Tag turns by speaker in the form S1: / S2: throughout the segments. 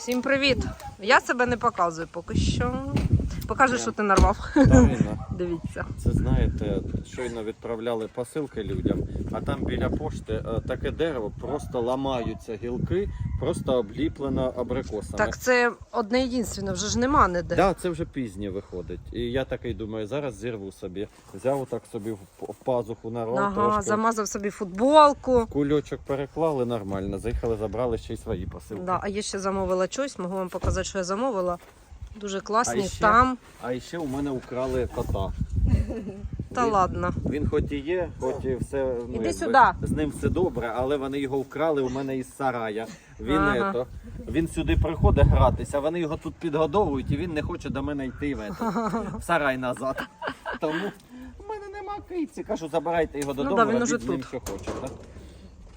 S1: Всім привіт! Я себе не показую поки що. Покажи, що ти нарвав. Дивіться.
S2: це знаєте, щойно відправляли посилки людям, а там біля пошти е, таке дерево, просто ламаються гілки, просто обліплено абрикосами.
S1: Так це одне єдинственне, вже ж нема ніде.
S2: Да, це вже пізнє виходить. І я такий думаю, зараз зірву собі. Взяв так собі в, пазуху нарвав
S1: Ага,
S2: трошки.
S1: замазав собі футболку.
S2: Кульочок переклали нормально, заїхали, забрали ще й свої посилки.
S1: Да, а я ще замовила щось, можу вам показати, що я замовила. Дуже класні
S2: А ще?
S1: там.
S2: А ще у мене украли кота.
S1: Та
S2: Він-
S1: ладно.
S2: Він хоч і є, хоч і все ну,
S1: Іди сюди.
S2: з ним все добре, але вони його вкрали у мене із сарая. Він,
S1: Ага.
S2: ето, він сюди приходить гратися, вони його тут підгодовують і він не хоче до мене йти в, ето, в сарай назад. Тому в мене нема киці. Кажу, забирайте його додому,
S1: Ну да, він уже
S2: з ним,
S1: тут.
S2: що хочете.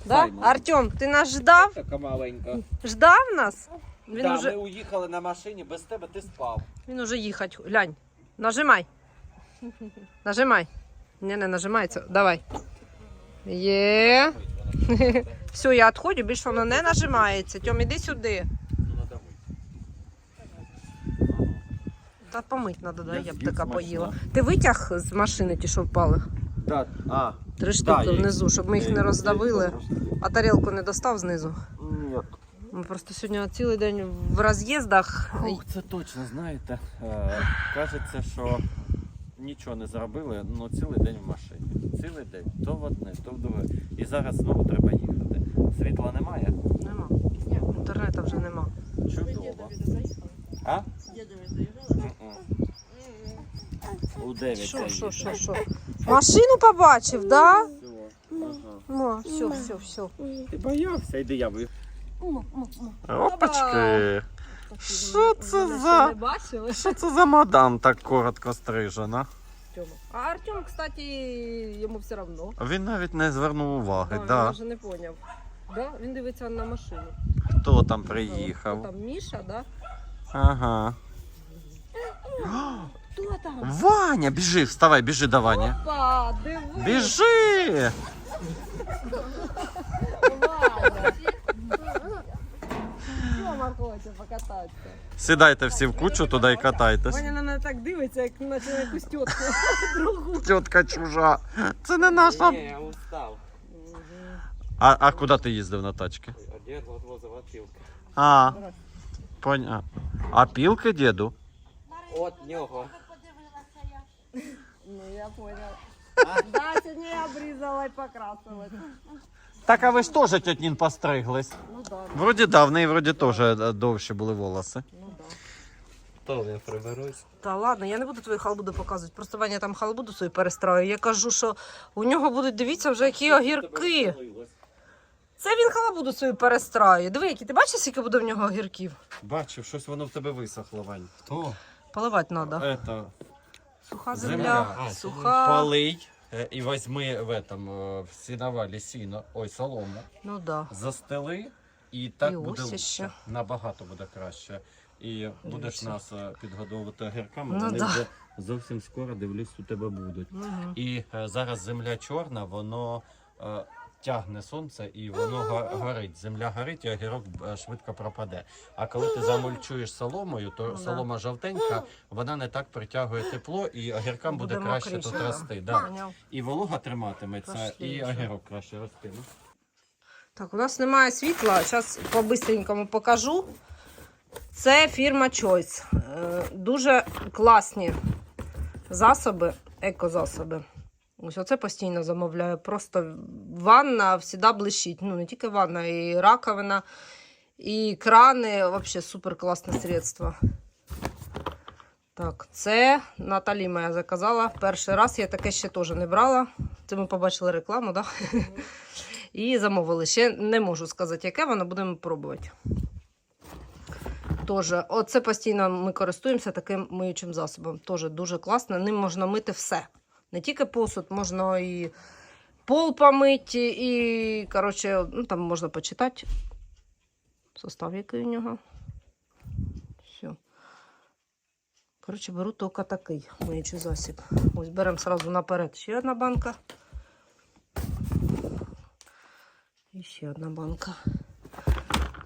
S2: Да?
S1: Да? Артем, ти нас ждав?
S2: Така маленька.
S1: Ждав нас? Він
S2: да,
S1: уже
S2: Ми уїхали на машині, без тебе ти спав.
S1: він уже їхать. Глянь. Нажимай. Нажимай. Не, не нажимається. Давай. Є. Все, я відходжу, більше воно не нажимається. Тьом, іди сюди. Та помить треба, да,
S2: Я
S1: б така поїла. Ти витяг з машини ті, що впали?
S2: Да, а,
S1: Три штуки внизу, щоб ми їх не роздавили, а тарілку не достав знизу.
S2: Ні,
S1: Ми просто сьогодні цілий день в роз'їздах.
S2: Ох, це точно, знаєте. Е, кажеться, що нічого не зробили, але цілий день в машині. Цілий день, то в одне, то в друге. І зараз знову треба їхати. Світла немає?
S1: Нема. Ні, Інтернету вже нема.
S2: Чудово. А? У 9
S1: Що, що, що, що? Машину побачив, да? Ну, все, все, все.
S2: Ти боявся, йди я ви.
S1: Опачки.
S2: Що це за-
S1: Не бачили?
S2: Що це за мадам так коротко стрижена?
S1: А Артем, кстати, йому все одно.
S2: Він навіть не звернув уваги,
S1: Да, він
S2: да.
S1: навіть не поняв. Да? Він дивиться на машину.
S2: Хто там
S1: Хто
S2: приїхав?
S1: Там Міша, да?
S2: Ага.
S1: Хто там?
S2: Ваня, біжи, вставай, біжи до Вані.
S1: Опа, диви.
S2: Біжи!
S1: Тьома хоче покататися.
S2: Сідайте всі в кучу туди і катайтесь.
S1: Ваня на мене так дивиться, як наче на якусь тітку другу.
S2: Тітка чужа. Це не наша.
S3: Не, я устал.
S2: А, а куди ти їздив на тачці?
S3: Вот возле опилки.
S2: А. Поня... А пілки, діду?
S3: От нього.
S1: Ну, я понял. Да, сьогодні я обрізала і покрасила.
S2: Так а ви ж теж тітнін постриглись.
S1: Ну да,
S2: Вроді да, в неї вроді теж е, довші були волоси.
S1: ну да.
S3: То я приберусь.
S1: Та ладно, я не буду твої халбуди показувати. Просто Ваня там халбуду свою перестрою. Я кажу, що у нього будуть, дивіться, вже які огірки. Це він халабуду свою перестраює. Диви, які ти бачиш, скільки буде в нього огірків?
S2: Бачив, щось воно в тебе висохло, Вань. Хто?
S1: Поливати треба.
S2: Это,
S1: Суха
S2: земля.
S1: земля,
S2: А,
S1: суха.
S2: полий е, і візьми в этом, е, в сіновалі сіно, ой, солому.
S1: Ну да.
S2: Застели, і так
S1: І
S2: буде лучше.
S1: ще.
S2: Набагато буде краще. І будеш
S1: Дивіться.
S2: нас е, підгодовувати гірками.
S1: Ну
S2: вони
S1: да.
S2: вже зовсім скоро дивлюсь, у тебе будуть.
S1: Угу.
S2: І е, зараз земля чорна, воно е, тягне сонце і воно горить. Земля горить, і огірок е, швидко пропаде. А коли ти замульчуєш соломою, то
S1: Ну
S2: солома жовтенька, вона не так притягує тепло, і огіркам буде,
S1: Буде
S2: краще тут
S1: да.
S2: рости. Да.
S1: Поняв.
S2: І волога триматиметься, і
S1: вже.
S2: огірок краще ростиме.
S1: Так, у нас немає світла. Зараз по-бистренькому покажу. Це фірма Choice. Е, Дуже класні засоби, екозасоби. Ось оце постійно замовляю. Просто ванна завжди блищить. Ну, не тільки ванна, і раковина, і крани. Взагалі супер класне средство. Так, це Наталі моя заказала. Перший раз я таке ще теж не брала. Це ми побачили рекламу, так? Да? І замовили. Ще не можу сказати, яке воно будемо пробувати. Тоже, оце постійно ми користуємося таким миючим засобом. Тоже дуже класно. Ним можна мити все. Не тільки посуд, можна і пол помити, і, коротше, ну, там можна почитати. Состав який у нього. Все. Коротше, беру тільки такий миючий засіб. Ось беремо сразу наперед ще одна банка. І ще одна банка.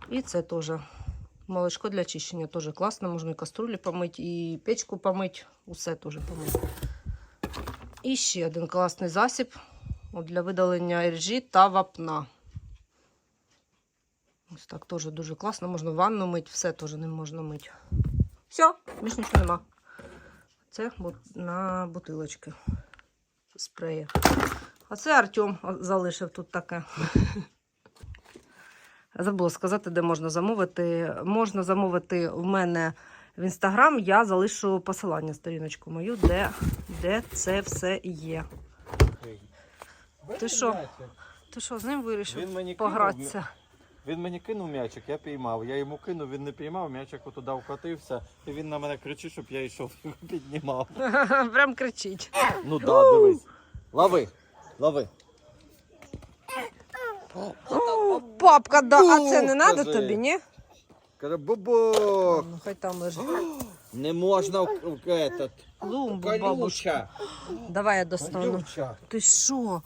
S1: І це теж Молочко для чищення теж класно. Можна і каструлі помити, і печку помити. Усе теж помити. І ще один класний засіб для видалення іржі та вапна. Ось так теж дуже класно. Можна ванну мити, все теж не можна мити. Все, більш нічого нема. Це на бутилочки спреї. А це Артем залишив тут таке. Забула сказати, де можна замовити. Можна замовити в мене в інстаграм. Я залишу посилання сторіночку мою, де, де це все є. Ти що? Ти що, з ним вирішив
S2: Він мені
S1: погратися?
S2: Він мені кинув м'ячик, я піймав. Я йому кинув, він не піймав, м'ячик туди вкотився, і він на мене кричить, щоб я йшов його піднімав.
S1: Прям кричить.
S2: Ну да, дивись. Лови, лови.
S1: О, папка, да. а це не
S2: Ух,
S1: треба
S2: кажи.
S1: тобі, ні?
S2: Каже, бубок,
S1: Ну, хай там лежить.
S2: не можна в, в этот.
S1: Лумбу, бабушка.
S2: Колюча.
S1: Давай я достану.
S2: Колюча.
S1: Ти що?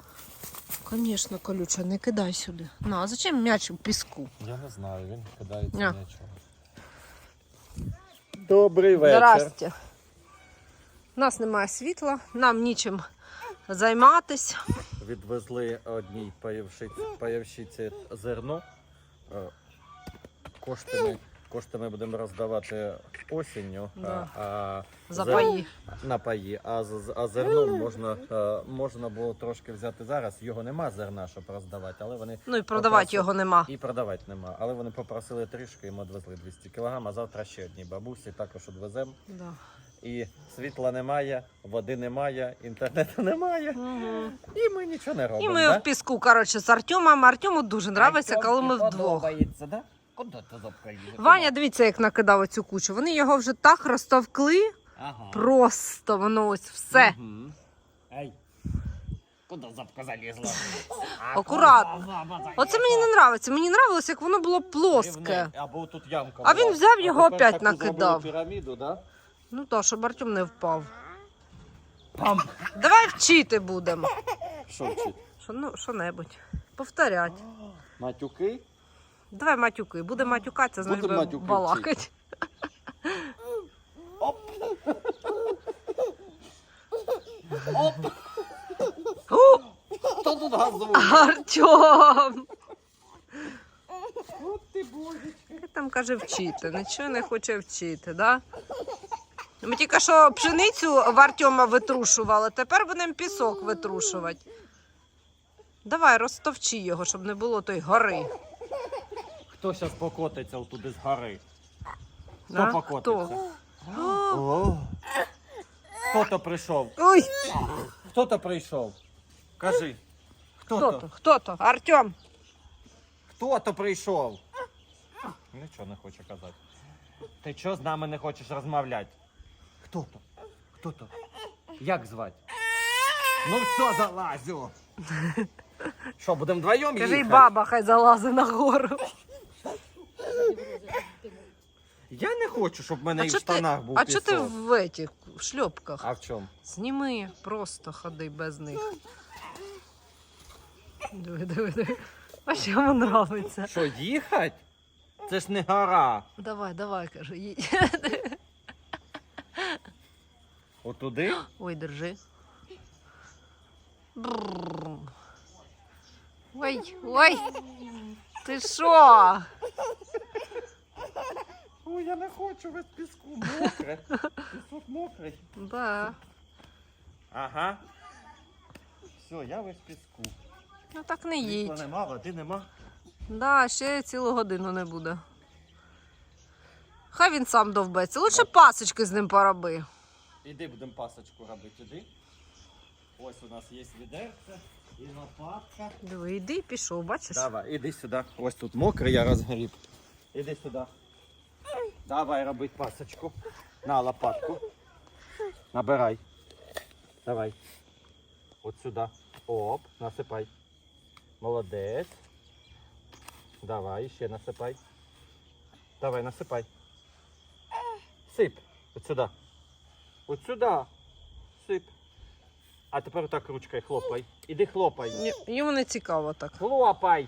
S1: Звісно, колюча, не кидай сюди. Ну, а зачем м'яч у піску?
S2: Я не знаю, він кидається
S1: Ня.
S2: нічого. Добрий вечір.
S1: Здрасте. У нас немає світла, нам нічим займатись.
S2: Відвезли одній паївщиці зерно. Е, Кошти ми, кошти ми будемо роздавати осінню
S1: Да.
S2: а, а
S1: За
S2: зер-
S1: паї.
S2: на паї, а, з- а зерно можна, е, можна було трошки взяти зараз. Його нема зерна, щоб роздавати, але вони
S1: Ну і продавати його нема.
S2: і продавати нема. Але вони попросили трішки, і ми відвезли 200 кг, а завтра ще одній бабусі також відвеземо.
S1: Да.
S2: І світла немає, води немає, інтернету немає.
S1: Мгм.
S2: І ми нічого не
S1: І
S2: робимо.
S1: ми
S2: да?
S1: в піску, коротше, з Артемом. Артему дуже подобається, коли ми вдвох.
S2: да?
S1: Ваня, дивіться, як накидав оцю кучу. Вони його вже так розтовкли.
S2: Ага.
S1: Просто воно ось все.
S2: Мгм.
S4: Ай. Куди запка залізла?
S1: Акуратно. Оце мені не подобається. Мені подобалось, як воно було плоске.
S2: Або тут ямка.
S1: А він взяв його опять накидав.
S2: піраміду, да?
S1: Ну так, щоб Артем не впав. Давай вчити будемо.
S2: Що вчить?
S1: Що, ну, що-небудь. Повторять.
S2: Матюки?
S1: Давай матюки. Буде матюкатися,
S2: Будемо
S1: буде
S2: матюки
S1: балакать. О,
S2: Хто тут газовий?
S1: Артем!
S2: От ти боже.
S1: Як там каже вчити? Нічого не хоче вчити, да? Ми тільки що пшеницю в Артема витрушували, тепер будемо пісок витрушувати. Давай, розтовчи його, щоб не було той гори.
S2: Хто зараз покотиться туди з гори? Хто
S1: Да?
S2: покотиться?
S1: О,
S2: О. Хто то прийшов?
S1: Ой,
S2: Хто то прийшов? Кажи. Хто, то?
S1: то? Хто то? Артем.
S2: Хто то прийшов? Нічого не хоче казати. Ти чого з нами не хочеш розмовляти? Хто то? Хто то? Як звати? Ну все, залазю. Що, будемо вдвоєм
S1: Кажи,
S2: їхати?
S1: баба хай залазить на гору.
S2: Я не хочу, щоб в мене
S1: А
S2: і в
S1: чо ти,
S2: штанах був
S1: а
S2: пісок.
S1: чо ти в этих в шльопках?
S2: А в чому?
S1: Зніми, просто ходи без них. Диви, диви, диви. А що йому нравиться?
S2: Що, їхати? Це ж не гора.
S1: Давай, давай, каже, їдь.
S2: Отуди?
S1: Ой, держи. Бррр. Ой, ой. Ти що?
S2: Ой, хочу без піску. Мокре. Пісок мокрий.
S1: Да.
S2: Ага. Все, я весь в піску.
S1: Ну так не
S2: Світла
S1: їдь.
S2: нема, води нема.
S1: Да, ще цілу годину не буде. Хай він сам довбеться. Лучше пасочки з ним пороби.
S2: Іди будемо пасочку робити, іди. Ось у нас є відерце і лопатка.
S1: Диви, йди і пішов, бачиш?
S2: Давай, іди сюди. Ось тут мокрий, я розгріб. Іди сюди. Давай робити пасочку. На лопатку. Набирай. Давай. От сюди. Оп, насипай. Молодець. Давай, ще насипай. Давай, насипай. Сип. От сюди. От сюди. Сип. А тепер отак ручкою хлопай. Іди хлопай.
S1: Йому не цікаво так.
S2: Хлопай.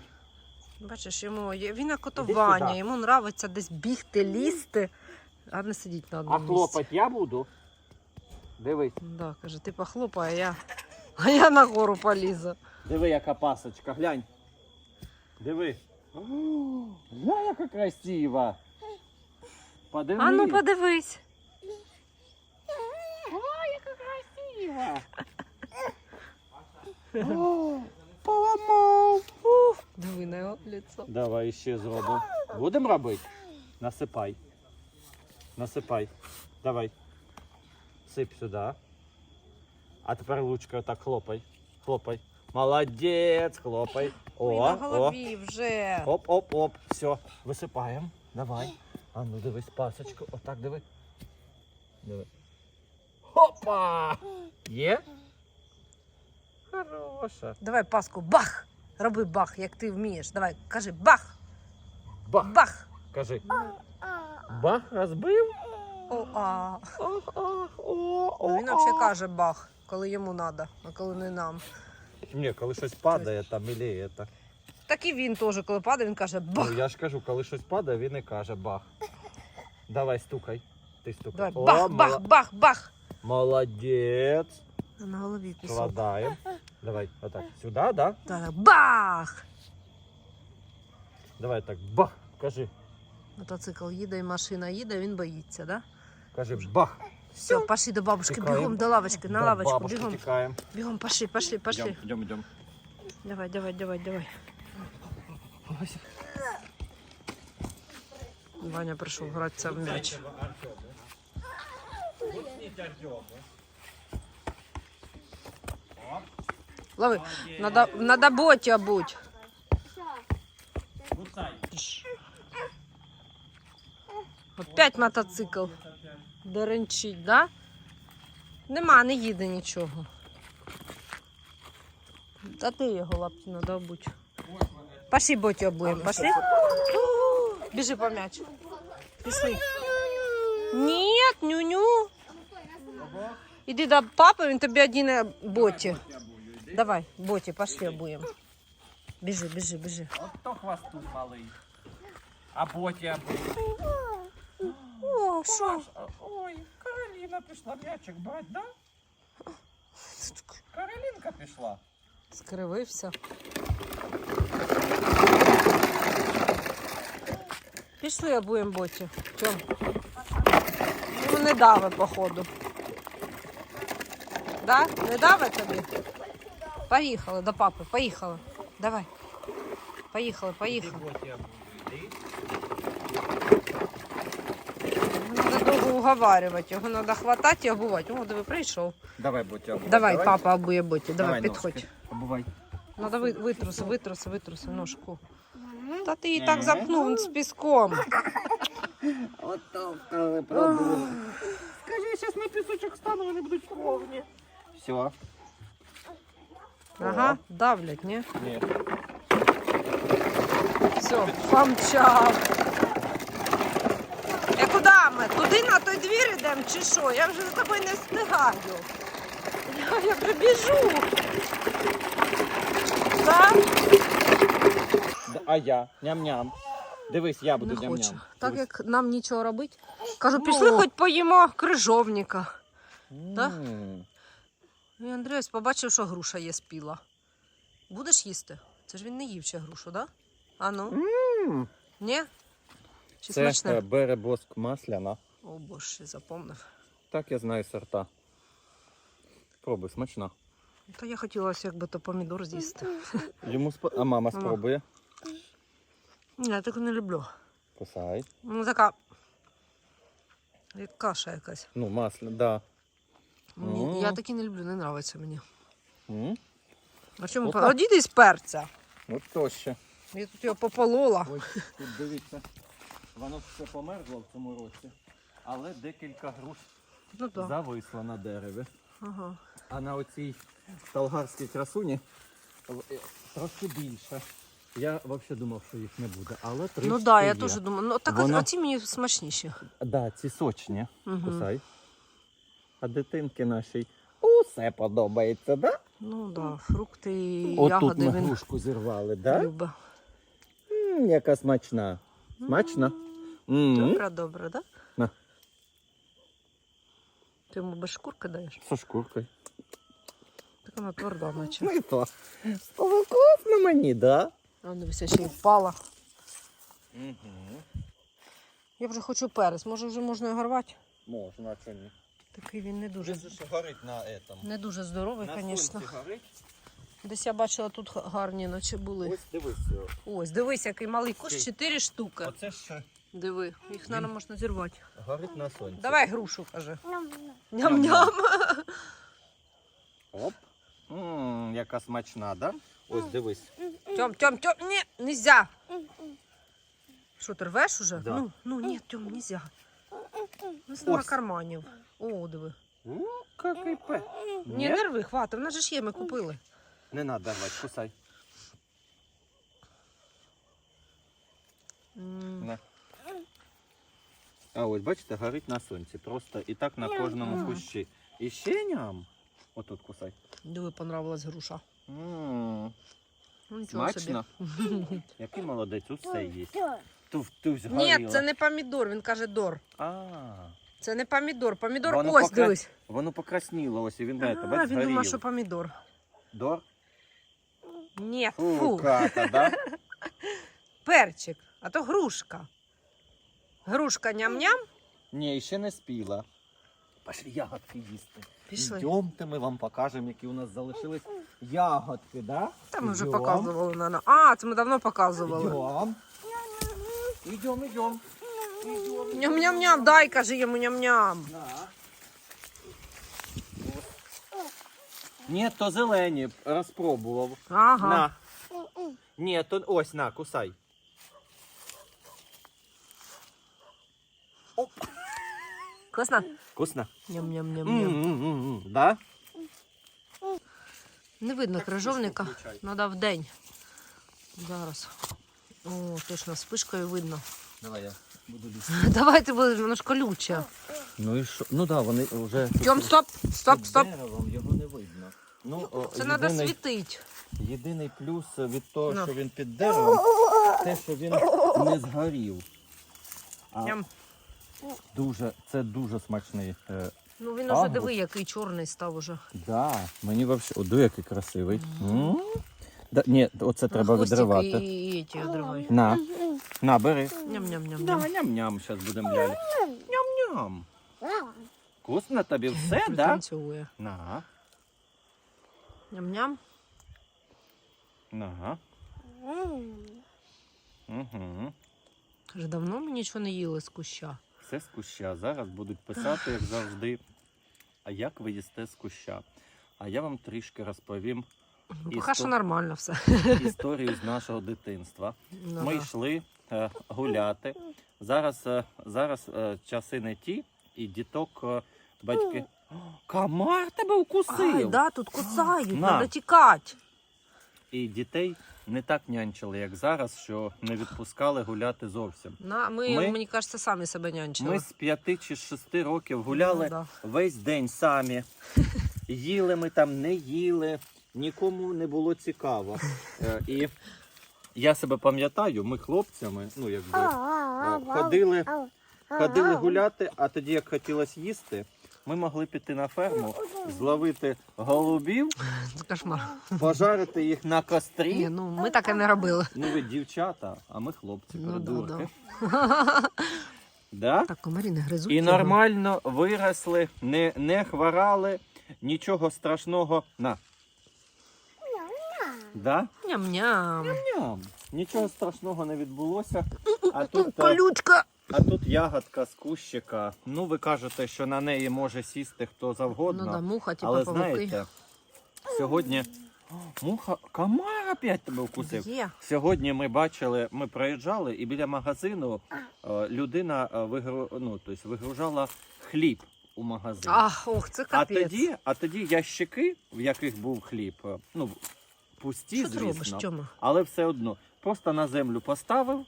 S1: Бачиш, йому є- він на котування,
S2: сюди.
S1: йому нравиться десь бігти, лізти, а не сидіти на
S2: А
S1: одному місці.
S2: хлопать я буду? Дивись.
S1: Да, каже, ти похлопай, а я, а я на гору полізу.
S2: Диви, яка пасочка, глянь. Диви. О, Глянь, яка красива. Подиви.
S1: А ну подивись.
S2: красива. О, Поламав.
S1: Уф, диви на його лицо.
S2: Давай ще зробимо. Будемо робити? Насипай. Насипай. Давай. Сип сюди. А тепер ручкою так хлопай. Хлопай. Молодець, хлопай.
S1: Ой,
S2: О,
S1: на
S2: о.
S1: голові вже.
S2: Оп, оп, оп. Все, висипаємо. Давай. А ну дивись пасочку. Отак диви. Диви. Хопа! Є? Хороша.
S1: Давай паску, бах! Роби бах, як ти вмієш. Давай, кажи бах!
S2: Бах.
S1: Бах!
S2: Кажи. Бах розбив.
S1: О, а.
S2: Ох, ох, о, о,
S1: Ну, Він взагалі каже бах, коли йому треба, а коли не нам.
S2: Ні, коли щось падає, там ілі це.
S1: Так і він теж, коли падає, він каже бах.
S2: Ну, я ж кажу, коли щось падає, він і каже бах. Давай стукай. Ти стукай.
S1: Давай,
S2: О,
S1: Бах-бах-бах-бах.
S2: Молодець.
S1: На голові.
S2: Складаємо. Давай, отак. Сюди, да?
S1: Так, бах!
S2: Давай так. Бах. Кажи.
S1: Мотоцикл їде і машина їде, він боїться, да?
S2: Кажи бах.
S1: Все, пошли до бабушки,
S2: Тікаємо.
S1: бігом до лавочки, на
S2: До
S1: лавочку,
S2: бабушки
S1: бігом.
S2: тікаємо.
S1: Бігом, пошли, пошли, пошли.
S2: Йдем, йдем, йдем.
S1: Давай, давай, давай, давай. Ваня прийшов гратися в м'яч. Лови, надо, надо ботя будь. Опять мотоцикл. Деренчить, да? Нема, не їде нічого. Та ти його лапки надо будь. Пошли боті обуємо, пошли. Біжи по м'яч. Пішли. Ні, ню-ню. Іди до папи, він тобі одіне боті. Давай, боті, пошли обуємо. Біжи, біжи, біжи.
S2: От то хвосту малий. А боті або.
S1: О, що?
S2: Ой, Кароліна пішла м'ячик брати, да? Каролінка пішла.
S1: Скривився. Пішли обуємо боті. Чом? Ну, не дави, походу. Да? Не дави тобі? Поїхали до папи, поїхали. Давай. Поїхали, поїхали.
S2: Боті.
S1: Надо довго уговарювати. Його треба хватати і обувати. О, диви, прийшов.
S2: Давай боті або.
S1: Давай, папа обує боті. Давай, підходь.
S2: ножки. Обувай.
S1: Надо ви, витруси, витруси, витруси ножку. Та ти її так запнув з піском.
S2: Ото коли пробув. Скажи, я зараз на пісочок стану, вони будуть повні. Все.
S1: Ага, давлять, ні?
S2: Ні.
S1: Все, помчав. Е, куди ми? Туди на той двір йдемо чи що? Я вже за тобою не встигаю. Я, я вже біжу. Так?
S2: А я? Ням-ням. Дивись, я буду
S1: Не хочу.
S2: ням-ням.
S1: Так як нам нічого робити. Кажу, пішли
S2: Ну.
S1: хоч поїмо крижовника. да?
S2: М.
S1: І Андріас побачив, що груша є спіла. Будеш їсти? Це ж він не їв ще грушу, да? А ну?
S2: М.
S1: Ні? Чи
S2: Це
S1: смачне?
S2: е, беребоск масляна.
S1: О, боже, запомнив.
S2: Так я знаю сорта. Пробуй, смачно.
S1: Та я хотіла ось якби то помідор з'їсти.
S2: Йому спо... А мама
S1: Мама.
S2: спробує.
S1: Ні, я таку не люблю.
S2: Кусай.
S1: Ну така. Як каша якась.
S2: Ну, масло, да.
S1: Мені. Я такі не люблю, не подобається мені.
S2: М?
S1: А чому?
S2: Опа.
S1: Одійди з перця.
S2: От то ще.
S1: Я тут його пополола.
S2: Ось тут дивіться. Воно все померзло в цьому році, але декілька груш
S1: Ну так.
S2: зависло на дереві.
S1: Ага.
S2: А на оцій талгарській красуні в- е, трошки більше. Я взагалі думав, що їх не буде, але трішки
S1: Ну так, да, я
S2: є.
S1: теж думаю. Ну так
S2: Воно-
S1: оці мені смачніші.
S2: Да, ці сочні.
S1: Угу.
S2: Кусай. А дитинки нашій усе подобається, да?
S1: Ну так, да, фрукти і ягоди
S2: ми грушку зірвали, да? яка смачна. Смачно? М.
S1: Добре, добре, да?
S2: На.
S1: Ти йому без шкурки даєш?
S2: Со шкуркою.
S1: Так вона тверда, наче.
S2: Ну і то. Стало вкусно мені, да?
S1: А дивися, ще й впала.
S2: Угу.
S1: Я вже хочу перець, може вже можна його рвати?
S2: Можна, а чого ні?
S1: Такий він не дуже,
S2: ж горить на этом.
S1: не дуже здоровий, звісно. Десь я бачила тут гарні, наче були.
S2: Ось дивись.
S1: Ось, дивись, який малий
S2: Окей.
S1: 4 штуки.
S2: Оце ж
S1: Диви, їх, мабуть, можна зірвати.
S2: горить на сонці.
S1: Давай грушу, каже.
S2: Ням-ням.
S1: Ням-ням.
S2: Оп. Ммм, яка смачна, да? Ось дивись.
S1: Тьом, Тьом, Тьом, ні, нельзя. Що, ти рвеш уже?
S2: Да.
S1: Ну, ну, ні, Тьом, нельзя. Ну,
S2: Ось.
S1: карманів. О, диви.
S2: У, який пе.
S1: Ні, не рви, хватить, вона же ж є, ми купили.
S2: Не надо рвати, кусай. На. А ось бачите, горить на сонці. Просто і так на кожному кущі. І ще ням. Отут кусай.
S1: Диви, понравилась груша.
S2: М,
S1: Ну, нічого
S2: Смачно?
S1: собі.
S2: Який молодець, усе є. Туф, туф,
S1: Ні, це не помідор, він каже дор.
S2: А,
S1: Це не помідор. Помідор
S2: Воно
S1: ось
S2: покра-
S1: дивись.
S2: воно покрасніло ось, і він,
S1: А,
S2: знаєте, бач,
S1: він
S2: згорів.
S1: що помідор.
S2: Дор?
S1: Ні,
S2: Фу,
S1: фу,
S2: ката, да?
S1: перчик, а то грушка. Грушка ням-ням.
S2: Ні, ще не спіла. Пошли ягодки їсти.
S1: Пішли.
S2: Йдемте, ми вам покажемо, які у нас залишились ягодки, да?
S1: Та ми вже показували, наверное. А, це ми давно показували.
S2: Йдем. Йдем, йдем.
S1: Ням-ням-ням, дай, каже йому ням-ням.
S2: Ні, то зелені, розпробував.
S1: Ага.
S2: На. Ні, то ось на, кусай.
S1: Класно?
S2: Вкусно?
S1: Ням-ням-ням-ням.
S2: М-м-м-м. Да?
S1: Не видно крижовника.
S2: включай.
S1: Надо в день. Зараз. О, точно, спишкою видно.
S2: Давай я буду лізти.
S1: Давайте буде, воно ж колюче.
S2: Ну і що? Ну так, да, вони вже.
S1: Тьом, стоп, стоп,
S2: Під
S1: стоп.
S2: деревом його не видно. Ну, о,
S1: Це треба
S2: єдиний,
S1: світити.
S2: єдиний плюс від того,
S1: Ну.
S2: що він під деревом, те, що він не згорів. А дуже, це дуже смачний. Е,
S1: Ну він уже
S2: от.
S1: диви, який чорний став уже.
S2: да, мені вообще. О, диви, який красивий. М. Да, ні, оце треба
S1: Хвостики
S2: відривати.
S1: І, і ті одривай.
S2: На, на, бери.
S1: Ням-ням-ням.
S2: Ням-ням, зараз будемо ляли. Ням-ням. Вкусно тобі все, да?
S1: Пританцьовує.
S2: На,
S1: Ням-ням.
S2: на. Угу.
S1: Каже, давно ми нічого не їли з куща.
S2: Все з куща. Зараз будуть писати, як завжди. А як ви їсте з куща? А я вам трішки розповім І
S1: Поки що нормально все.
S2: історію з нашого дитинства.
S1: Ну,
S2: Ми
S1: да.
S2: йшли е, гуляти. Зараз, е, зараз е, часи не ті, і діток е, батьки. О, Комар тебе укусив!
S1: Ай, да, тут кусають,
S2: На.
S1: треба тікати.
S2: І дітей не так нянчили, як зараз, що не відпускали гуляти зовсім.
S1: На, ми,
S2: Ми-
S1: мені кажеться, самі себе нянчили.
S2: Ми з п'яти чи з шести років гуляли
S1: Ну, да.
S2: весь день самі. Їли ми там, не їли, нікому не було цікаво. Е, І я себе пам'ятаю, ми хлопцями, ну якби е, ходили, ходили гуляти, а тоді, як хотілося їсти, ми могли піти на ферму, зловити голубів,
S1: Це кошмар.
S2: пожарити їх на
S1: Ні,
S2: кострі.
S1: ну ми так і не робили.
S2: Ну ви дівчата, а ми хлопці,
S1: Ну, да,
S2: придурки. Да?
S1: Так, комарі не гризуть.
S2: І
S1: його.
S2: нормально виросли, не, не хворали, нічого страшного. На. Да?
S1: Ням-ням.
S2: Ням. Нічого страшного не відбулося. А тут, е,
S1: Колючка.
S2: а тут ягодка з кущика. Ну, ви кажете, що на неї може сісти хто завгодно.
S1: Ну да, муха, типа
S2: але
S1: павуки.
S2: знаєте, сьогодні. Муха, комар опять тебе вкусив.
S1: Є.
S2: Сьогодні ми бачили, ми проїжджали, і біля магазину е, людина е, вигру, ну, тобто вигружала хліб у магазин.
S1: Ах, ох, це
S2: а,
S1: капець.
S2: тоді, а тоді ящики, в яких був хліб, е, ну, пусті,
S1: Що ти робиш,
S2: звісно, але все одно просто на землю поставив.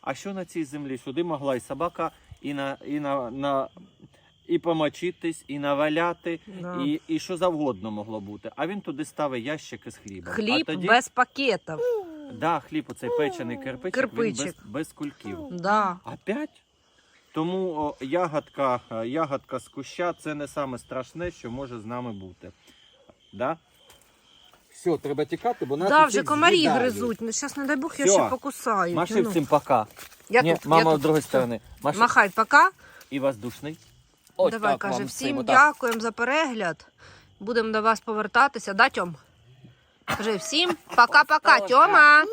S2: А що на цій землі? Сюди могла і собака, і на, і на, на і помочитись, і наваляти,
S1: Да.
S2: і, і що завгодно могло бути. А він туди ставить ящики з хлібом.
S1: Хліб
S2: а тоді,
S1: без пакетів.
S2: Да, хліб оцей печений кирпичик,
S1: Кирпичик.
S2: він без, без кульків.
S1: Да.
S2: Опять? Тому о, ягодка, ягодка з куща це не саме страшне, що може з нами бути. Да? Все, треба тікати, бо нас
S1: Да, вже комарі
S2: з'їдають.
S1: гризуть. Ну, зараз, не дай Бог, я
S2: Всьо.
S1: ще покусаю.
S2: Маши
S1: Ну,
S2: всім пока.
S1: Я
S2: Ні,
S1: тут,
S2: мама
S1: я
S2: з
S1: тут.
S2: другої сторони. Маши.
S1: Махай, пока.
S2: І воздушний.
S1: Давай, каже, всім дякуємо за перегляд. Будемо до вас повертатися. Да, Тьом? Кажи всім пока-пока, Тьома.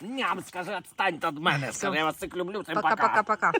S2: Ням, скажи, відстань від мене.
S1: Всьо.
S2: Я вас всіх люблю. всім
S1: Пока-пока-пока.